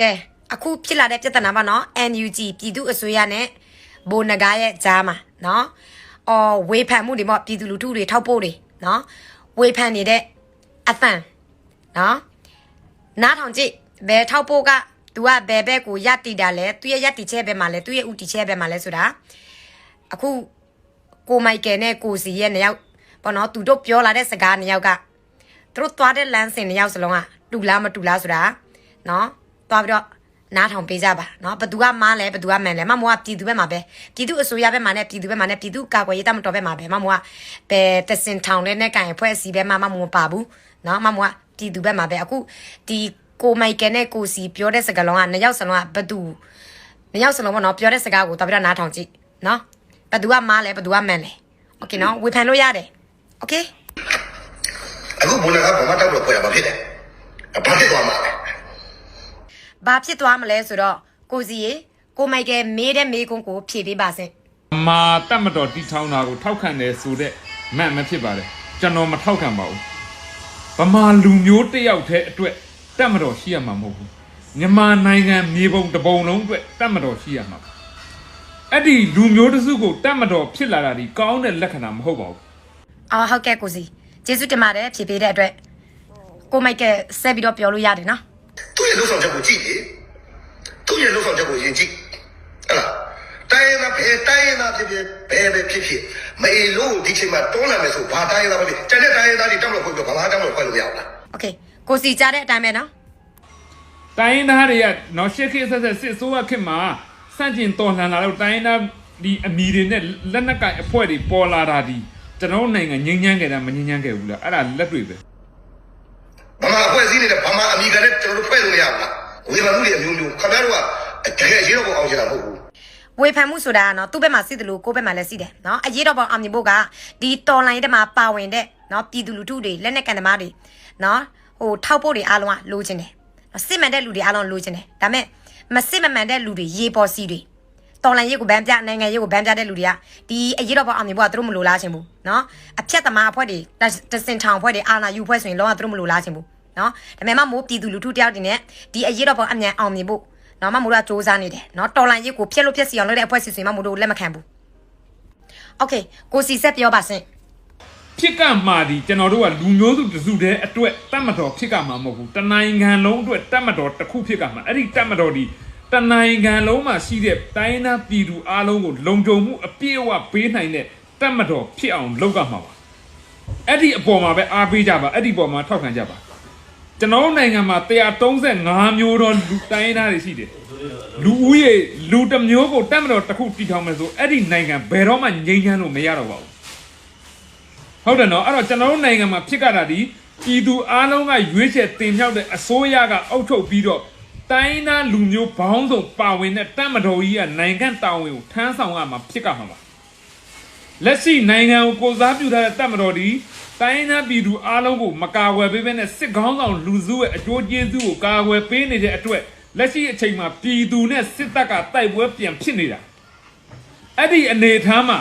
ကဲအခုဖြစ်လာတဲ့ပြဿနာပါနော် NUG ပြည်သူအစိုးရနဲ့ဘိုနဂါရဲ့ကြားမှာနော်အော်ဝေဖန်မှုတွေပေါ့ပြည်သူလူထုတွေထောက်ပို့တွေနော်ဝေဖန်နေတဲ့အသံနော်နားထောင်ကြည့်ဘယ်ထောက်ပို့က तू ကဘယ်ဘက်ကိုယက်တီတာလဲသူရဲ့ယက်တီချက်ဘက်မှာလဲသူရဲ့ဥတီချက်ဘက်မှာလဲဆိုတာအခုကိုမိုက်ကယ်နဲ့ကိုစီရဲ့နှစ်ယောက်ပေါ့နော်သူတို့ပြောလာတဲ့စကားနှစ်ယောက်ကသူတို့သွားတဲ့လမ်းစဉ်နှစ်ယောက်စလုံးကတူလားမတူလားဆိုတာနော် သွားပြီးတော့နားထောင်ပေးကြပါနော်ဘသူကမားလဲဘသူကမှန်လဲမမိုးကပြည်သူဘက်မှာပဲပြည်သူအစိုးရဘက်မှာနဲ့ပြည်သူဘက်မှာနဲ့ပြည်သူကာကွယ်ရေးတပ်မတော်ဘက်မှာပဲမမိုးကဘယ်တစင်ထောင်လဲနဲ့ကန်ဖွဲ့စီဘက်မှာမမိုးမပါဘူးနော်မမိုးကပြည်သူဘက်မှာပဲအခုဒီကိုမိုက်ကယ်နဲ့ကိုစီပြောတဲ့စကားလုံးကနှစ်ယောက်စလုံးကဘသူနှစ်ယောက်စလုံးပေါ့နော်ပြောတဲ့စကားကိုသွားပြီးတော့နားထောင်ကြည့်နော်ဘသူကမားလဲဘသူကမှန်လဲโอเคနော်ဝေဖန်လို့ရတယ်โอเค အခုဘုန်းတော်ကဘာမှတောက်လို့ဖွဲ့တာမဖြစ်တယ်ဘာဖြစ်သွားမှာလဲ ဘာဖြစ်သွားမလဲဆိုတော့ကိုစီရေကိုမိုက်ကယ်မေးတဲ့မေးခွန်းကိုဖြေပေးပါစင်မာတတ်မတော်တီထောင်တာကိုထောက်ခံတယ်ဆိုတဲ့မန့်မဖြစ်ပါလေကျွန်တော်မထောက်ခံပါဘူးဗမာလူမျိုးတစ်ယောက်တည်းအတွက်တတ်မတော်ရှိရမှာမဟုတ်ဘူးမြန်မာနိုင်ငံမြေပုံတစ်ပုံလုံးအတွက်တတ်မတော်ရှိရမှာပါအဲ့ဒီလူမျိုးတစ်စုကိုတတ်မတော်ဖြစ်လာတာဒီကောင်းတဲ့လက္ခဏာမဟုတ်ပါဘူးအော်ဟုတ်ကဲ့ကိုစီကျေးဇူးတင်ပါတယ်ဖြေပေးတဲ့အတွက်ကိုမိုက်ကယ်ဆက်ပြီးတော့ပြောလို့ရတယ်နော် သူ့ရဲ့လှုပ်ဆောင်ချက်ကိုကြည့်လေသူ့ရဲ့လှုပ်ဆောင်ချက်ကိုယင်ကြည့်ဟဲ့လားတိုင်းရင်းသားဘယ်တိုင်းရင်းသားဖြစ်ဖြစ်ဘယ်ပဲဖြစ်ဖြစ်မေလို့ဒီချိန်မှာတွန်းလာမယ်ဆိုဘာတိုင်းရင်းသားမဖြစ်ကျန်တဲ့တိုင်းရင်းသားတွေတောက်လို့ဖွဲ့ပြီးဘာမှတောက်လို့ဖွဲ့လို့မရဘူးလား โอเคကိုစီကြားတဲ့အတိုင်းပဲနော် တိုင်းရင်းသားတွေကနော်ရှစ်ခေတ်ဆက်ဆက်စစ်ဆိုးရခေတ်မှာစန့်ကျင်တော်လှန်လာတော့တိုင်းရင်းသားဒီအမီတွေနဲ့လက်နက်ကင်အဖွဲ့တွေပေါ်လာတာဒီကျွန်တော်တို့နိုင်ငံငြိမ်းချမ်းခဲ့တာမငြိမ်းချမ်းခဲ့ဘူးလားအဲ့ဒါလက်တွေ့ပဲ ဘာမှအဖွဲ့အ ှ စည်းနေတဲ့ဘာမှအမိကလည်းကျွန်တော်တို့ဖွဲ့လို့မရဘူးလားဝေဖန်မှုတွေအမျိုးမျိုးခင်ဗျားတို့ကတကယ်ရေးတော့ကိုအောင်ချင်တာမဟုတ်ဘူးဝေဖန်မှုဆိုတာကနော်သူ့ဘက်မှာစီးတယ်လို့ကိုယ့်ဘက်မှာလည်းစီးတယ်နော်အရေးတော်ပုံအောင်မြင်ဖို့ကဒီတော်လိုင်းတဲ့မှာပါဝင်တဲ့နော်ပြည်သူလူထုတွေလက်နက်ကန်သမားတွေနော်ဟိုထောက်ဖို့တွေအားလုံးကလိုချင်တယ်နော်စစ်မှန်တဲ့လူတွေအားလုံးလိုချင်တယ်ဒါပေမဲ့မစစ်မမှန်တဲ့လူတွေရေပေါ်စီတွေတော်လိုင်းရေးကိုဗန်းပြနိုင်ငံရေးကိုဗန်းပြတဲ့လူတွေကဒီအရေးတော်ပုံအောင်မြင်ဖို့ကသူတို့မလိုလားချင်ဘူးနော်အဖြတ်သမားအဖွဲ့တွေတစင်ထောင်အဖွဲ့တွေအာနာယူအဖွဲ့ဆိုရင်လုံးဝသူတို့မလိုလားချင်ဘူး နော်ဒါပေမဲ့မမိုးပြည်သူလူထုတယောက်တင်နဲ့ဒီအရေးတော်ပုံအမြန်အောင်မြင်ဖို့ နော်မမိုးတို့ကစူးစမ်းနေတယ်နော်တော်လိုင်းရေးကိုဖျက်လို့ဖျက်စီအောင်လုပ်တဲ့အဖွဲ့အစည်းဆိုရင်မမိုးတို့လက်မခံဘူးโอเคကိုစီဆက်ပြောပါစင် ဖြစ်ကမှာဒီကျွန်တော်တို့ကလူမျိုးစုတစ်စုတည်းအတွက်တတ်မတော်ဖြစ်ကမှာမဟုတ်ဘူးတနိုင်ငံလုံးအတွက်တတ်မတော်တစ်ခုဖြစ်ကမှာအဲ့ဒီတတ်မတော်ဒီတနိုင်ငံလုံးမှာရှိတဲ့တိုင်းရင်းသားပြည်သူအားလုံးကိုလုံခြုံမှုအပြည့်အဝပေးနိုင်တဲ့တတ်မတော်ဖြစ်အောင်လုပ်ကမှာပါအဲ့ဒီအပေါ်မှာပဲအားပေးကြပါအဲ့ဒီပေါ်မှာထောက်ခံကြပါ ကျွန်တော်တို့နိုင်ငံမှာ135မျိုးသောလူတိုင်းရင်းသားတွေရှိတယ်လူဦးရေလူတစ်မျိုးကိုတတ်မတော်တစ်ခုတည်ထောင်မယ်ဆိုအဲ့ဒီနိုင်ငံဘယ်တော့မှငြိမ်းချမ်းလို့မရတော့ပါဘူးဟုတ်တယ်နော်အဲ့တော့ကျွန်တော်တို့နိုင်ငံမှာဖြစ်ကြတာဒီပြည်သူအားလုံးကရွေးချယ်တင်မြှောက်တဲ့အစိုးရကအုပ်ချုပ်ပြီးတော့တိုင်းသားလူမျိုးဘောင်းဆောင်ပါဝင်တဲ့တပ်မတော်ကြီးကနိုင်ငံတာဝန်ကိုထမ်းဆောင်ရမှာဖြစ်ကြမှာပါလက်ရှိနိုင်ငံကိုကိုစားပြုထားတဲ့တပ်မတော်ဒီ တိုင်းသားပြည်သူအားလုံးကိုမကာကွယ်ပေးဘဲနဲ့စစ်ကောင်းဆောင်လူစုရဲ့အကျိုးကျေးဇူးကိုကာကွယ်ပေးနေတဲ့အတွက်လက်ရှိအချိန်မှာပြည်သူနဲ့စစ်တပ်ကတိုက်ပွဲပြန်ဖြစ်နေတာအဲ့ဒီအနေအထားမှာ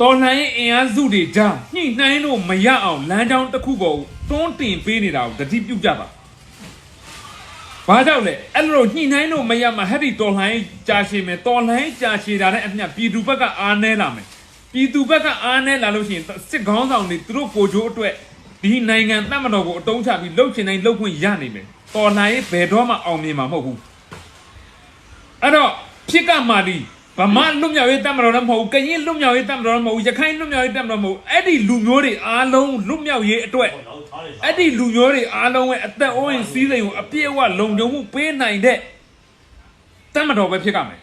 တော်လှန်ရေးအင်အားစုတွေကြားညှိနှိုင်းလို့မရအောင်လမ်းကြောင်းတစ်ခုပေါ်တွန်းတင်ပေးနေတာကိုတတိပြုကြပါ။ဘာကြောင့်လဲအဲ့လိုညှိနှိုင်းလို့မရမှဟဲ့ဒီတော်လှန်ရေးကြာရှည်မယ်တော်လှန်ရေးကြာရှည်တာနဲ့အမျှပြည်သူဘက်ကအားနည်းလာမယ်။ ပြည်သူဘက်ကအားနည်းလာလို့ရှိရင်စစ်ကောင်းဆောင်တွေသူတို့ကိုကြိုးအတွက်ဒီနိုင်ငံတတ်မတော်ကိုအတုံးချပြီးလှုပ်ချင်တိုင်းလှုပ်ခွင့်ရနိုင်မယ်။တော်လှန်ရေးဘယ်တော့မှအောင်မြင်မှာမဟုတ်ဘူး။အဲ့တော့ဖြစ်ကမာဒီဗမာလွတ်မြောက်ရေးတပ်မတော်လည်းမဟုတ်ဘူးကရင်လွတ်မြောက်ရေးတပ်မတော်လည်းမဟုတ်ဘူးရခိုင်လွတ်မြောက်ရေးတပ်မတော်မဟုတ်ဘူးအဲ့ဒီလူမျိုးတွေအားလုံးလွတ်မြောက်ရေးအတွက်အဲ့ဒီလူမျိုးတွေအားလုံးရဲ့အသက်အိုးအိမ်စီးစိမ်ကိုအပြည့်အဝလုံခြုံမှုပေးနိုင်တဲ့တပ်မတော်ပဲဖြစ်ကြမယ်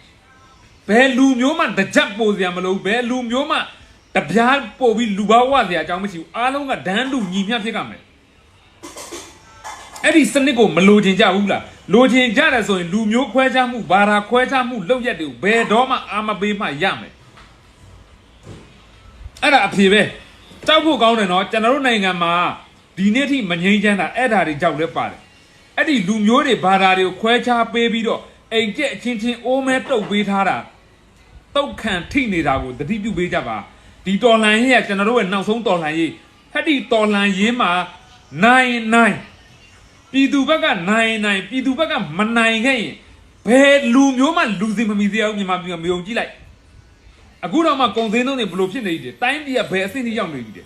ဘယ်လူမျိုးမှတကြက်ပို့စရာမလိုဘူးဘယ်လူမျိုးမှတပြားပို့ပြီးလူဘာဝစရာအကြောင်းမရှိဘူးအားလုံးကဒန်းလူညီမျှဖြစ်ကြမယ်အဲ့ဒီစနစ်ကိုမလိုချင်ကြဘူးလားလိုချင်ကြတယ်ဆိုရင်လူမျိုးခွဲခြားမှုဘာသာခွဲခြားမှုလောက်ရက်တွေကိုဘယ်တော့မှအာမပေးမှရမယ်အဲ့ဒါအဖြေပဲတောက်ဖို့ကောင်းတယ်နော်ကျွန်တော်တို့နိုင်ငံမှာဒီနေ့ထိမငြိမ်းချမ်းတာအဲ့ဒါတွေကြောက်လဲပါတယ်အဲ့ဒီလူမျိုးတွေဘာသာတွေကိုခွဲခြားပေးပြီးတော့အိမ်ကျက်အချင်းချင်းအိုးမဲတုတ်ပေးထားတာ တုတ်ခံထိနေတာကိုတတိပြုပေးကြပါဒီတော်လှန်ရေးကကျွန်တော်တို့ရဲ့နောက်ဆုံးတော်လှန်ရေးဟဲ့ဒီတော်လှန်ရေးမှာနိုင်နိုင်ပြည်သူဘက်ကနိုင်နိုင်ပြည်သူဘက်ကမနိုင်ခဲ့ရင်ဘယ်လူမျိုးမှလူစင်မမီသေးအောင်မြန်မာပြည်မှာမယုံကြည့်လိုက်အခုတော့မှကုံစင်းသုံးတွေဘလို့ဖြစ်နေတယ်တိုင်းပြည်ကဘယ်အဆင့်ထိရောက်နေပြီလဲ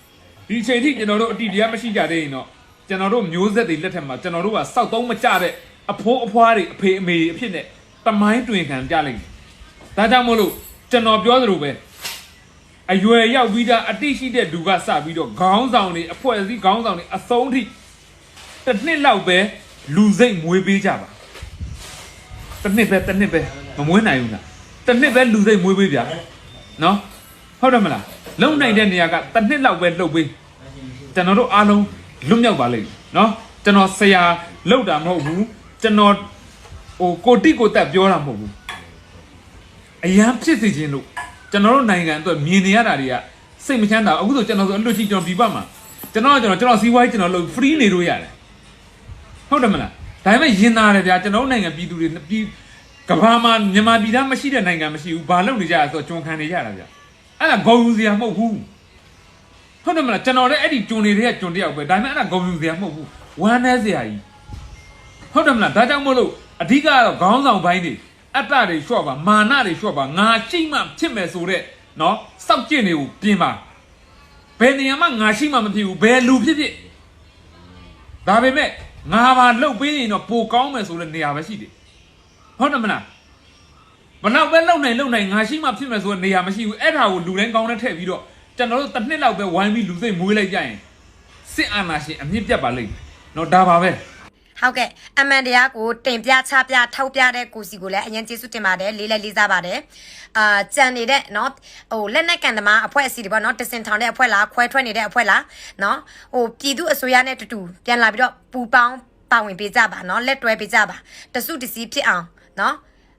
ဒီအချိန်ထိကျွန်တော်တို့အတိတရားမရှိကြသေးရင်တော့ကျွန်တော်တို့မျိုးဆက်တွေလက်ထက်မှာကျွန်တော်တို့ကစောက်သုံးမကြတဲ့အဖိုးအဖွားတွေအဖေအမေတွေအဖြစ်နဲ့တမိုင်းတွင်ခံကြလိမ့်မယ်ဒါကြောင့်မို့လို့ ကျွန်တော်ပြောသလိုပဲအရွယ်ရောက်ပြီးသားအတိရှိတဲ့လူကစပြီးတော့ခေါင်းဆောင်တွေအဖွဲ့အစည်းခေါင်းဆောင်တွေအဆုံးထိတစ်နှစ်လောက်ပဲလူစိတ်မွေးပေးကြပါတစ်နှစ်ပဲတစ်နှစ်ပဲမမွေးနိုင်ဘူးလားတစ်နှစ်ပဲလူစိတ်မွေးပေးဗျာနော်ဟုတ်တယ်မလားလုံနိုင်တဲ့နေရာကတစ်နှစ်လောက်ပဲလှုပ်ပေးကျွန်တော်တို့အားလုံးလွတ်မြောက်ပါလိမ့်မယ်နော်ကျွန်တော်ဆရာလောက်တာမဟုတ်ဘူးကျွန်တော်ဟိုကိုတိကိုတက်ပြောတာမဟုတ်ဘူး အရန်ဖြစ်စေခြင်းလို့ကျွန်တော်တို့နိုင်ငံအတွက်မြင်နေရတာတွေကစိတ်မချမ်းသာဘူးအခုဆိုကျွန်တော်ဆိုအလွတ်ရှိကျွန်တော်ပြပမှာကျွန်တော်ကကျွန်တော်ကျွန်တော်စီးပွားရေးကျွန်တော်လုပ် free နေလို့ရတယ်ဟုတ်တယ်မလားဒါပေမဲ့ရင်နာတယ်ဗျာကျွန်တော်တို့နိုင်ငံပြည်သူတွေပြည်ကမ္ဘာမှာမြန်မာပြည်သားမရှိတဲ့နိုင်ငံမရှိဘူးဘာလုပ်နေကြရဆိုတော့ကျွန်ခံနေကြတာဗျာအဲ့ဒါဂုံယူစရာမဟုတ်ဘူးဟုတ်တယ်မလားကျွန်တော်လည်းအဲ့ဒီကျွန်နေတဲ့ကျွန်တယောက်ပဲဒါပေမဲ့အဲ့ဒါဂုံယူစရာမဟုတ်ဘူးဝမ်းနေစရာကြီးဟုတ်တယ်မလားဒါကြောင့်မို့လို့အဓိကကတော့ခေါင်းဆောင်ပိုင်းတွေ အတ္တတွေလျှော့ပါမာနတွေလျှော့ပါငါရှိမှဖြစ်မယ်ဆိုတဲ့နော်စောက်ကျင့်တွေကိုပြင်ပါဘယ်နေရာမှာငါရှိမှမဖြစ်ဘူးဘယ်လူဖြစ်ဖြစ်ဒါပေမဲ့ငါပါလှုပ်ပေးရင်တော့ပိုကောင်းမယ်ဆိုတဲ့နေရာပဲရှိတယ်ဟုတ်တယ်မလားဘလောက်ပဲလှုပ်နိုင်လှုပ်နိုင်ငါရှိမှဖြစ်မယ်ဆိုတဲ့နေရာမရှိဘူးအဲ့ဒါကိုလူတိုင်းကောင်းတဲ့ထည့်ပြီးတော့ကျွန်တော်တို့တစ်နှစ်လောက်ပဲဝိုင်းပြီးလူစိတ်မွေးလိုက်ကြရင်စစ်အာဏာရှင်အမြင့်ပြတ်ပါလိမ့်မယ်နော်ဒါပါပဲ ဟုတ်ကဲ့အမှန်တရားကိုတင်ပြချပြထောက်ပြတဲ့ကိုစီကိုလည်းအရင်ကျေးဇူးတင်ပါတယ်လေးလည်းလေးစားပါတယ်အာကြံနေတဲ့เนาะဟိုလက်နက်ကန်သမားအဖွဲ့အစည်းတွေပေါ့เนาะတစင်ထောင်တဲ့အဖွဲ့လားခွဲထွက်နေတဲ့အဖွဲ့လားเนาะဟိုပြည်သူအစိုးရနဲ့တူတူပြန်လာပြီးတော့ပူပေါင်းပါဝင်ပေးကြပါเนาะလက်တွဲပေးကြပါတစုတစည်းဖြစ်အောင်เนาะ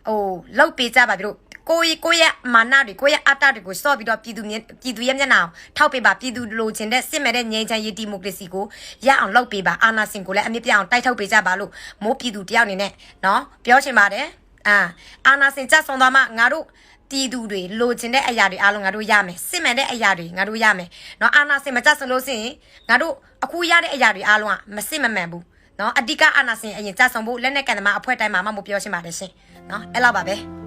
ဟိုလောက်ပေးကြပါပြီးတော့ ကိုကြီးကိုရဲ့မာနတွေကိုရဲ့အတ္တတွေကိုစော့ပြီးတော့ပြည်သူမြင်ပြည်သူရဲ့မျက်နှာကိုထောက်ပေးပါပြည်သူလိုချင်တဲ့စစ်မဲ့တဲ့ငြိမ်းချမ်းရေးဒီမိုကရေစီကိုရအောင်လုပ်ပေးပါအာဏာရှင်ကိုလည်းအမြင့်ပြအောင်တိုက်ထုတ်ပေးကြပါလို့မိုးပြည်သူတယောက်အနေနဲ့နော်ပြောချင်ပါတယ်အာအာဏာရှင်ကြဆုံသွားမှငါတို့ပြည်သူတွေလိုချင်တဲ့အရာတွေအားလုံးငါတို့ရမယ်စစ်မှန်တဲ့အရာတွေငါတို့ရမယ်နော်အာဏာရှင်မကြဆုံလို့ရှိရင်ငါတို့အခုရတဲ့အရာတွေအားလုံးကမစစ်မမှန်ဘူးနော်အဓိကအာဏာရှင်အရင်ကြဆုံဖို့လက်နဲ့ကန်သမားအဖွဲ့တိုင်းမှာမှမပြောရှင်းပါတယ်ရှင်နော်အဲ့လောက်ပါပဲ